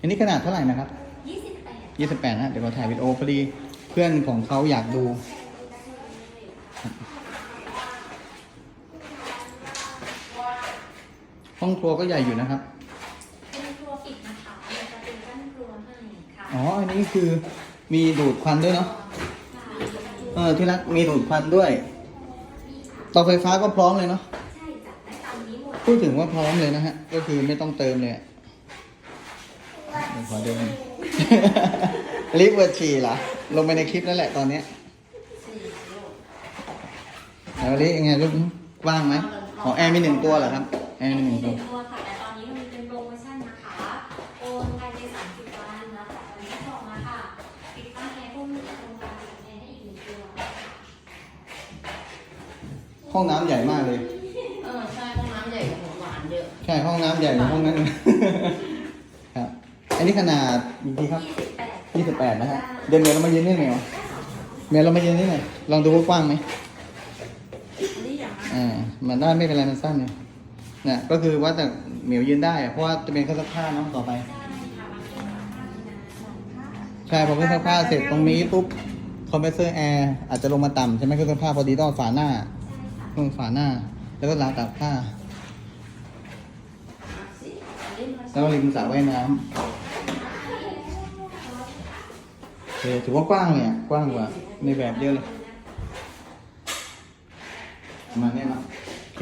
อันนี้ขนาดเท่าไหร่นะครับยี่สิบแปดยี่สิบแปดนะ เดี๋ยวเราถ่ายวิดีโอพอดีเพื่อนของเขาอยากดู ห้องครัวก็ใหญ่อยู่นะครับ เป็นครัวปิดนะคะเราจะเป็นกั้นครัวให้ค่ะอ๋อ อันนี้คือมีดูดควันด้วยเนาะ เออ ที่รักมีดูดควันด้วยเตาไฟฟ้าก็พร้อมเลยเนาะใช่จัดได้ตามนี้หมดพูดถึงว่าพร้อมเลยนะฮะ ก็คือไม่ต้องเติมเลยอะ เดี๋ยวขอเดินลิฟต์เวิร์ดฉี่เหรอ ลงไปในคลิปนั่นแหละตอนเนี้ยแล้วลิฟต์ยังไงลูกกว้างไหมอ๋อแอร์มีหนึ่งตัวเหรอครับ แอร์มีหนึ่งตัว ตัวค่ะแต่ตอนนี้มันมีเป็นโปรโมชั่นนะคะ โอนภายใน30วันนะแต่ตอนนี้ส่งมาค่ะ ติดตั้งแอร์พวกนี้โครงการติดแอร์ให้อีกหนึ่งตัว ห้องน้ำใหญ่มากเลย เออใช่ห้องน้ำใหญ่กว่าหวานเยอะ ใช่ห้องน้ำใหญ่กว่าห้องนั้นครับ อันนี้ขนาดกี่ทีครับยี่สิบแปดนะฮะเดี๋ยวเมย์เรามายืนนี่หน่อยวะเมย์เรามายืนนี่หน่อยลองดูว่ากว้างไหมอ่ามันได้ไม่เป็นไรมันสั้นเนี่ยนี่ยก็คือว่าแต่เหมียวยืนได้อะเพราะว่าจะเป็นเครื่องซักผ้าเนาะต่อไปใช่พอเครื่องซักผ้าเสร็จตรงนี้ปุ๊บคอมเพรสเซอร์แอร์อาจจะลงมาต่ำใช่ไหมเครื่องซักผ้าพอดีต้องฝาหน้าต้องฝาหน้า แล้วก็ล้างตากผ้าแล้วก็ริมสระว่ายน้ำ เคถือว่ากว้างเลยอะกว้างกว่าในแบบเยอะเลยประมาณเนี้ยนะโอเค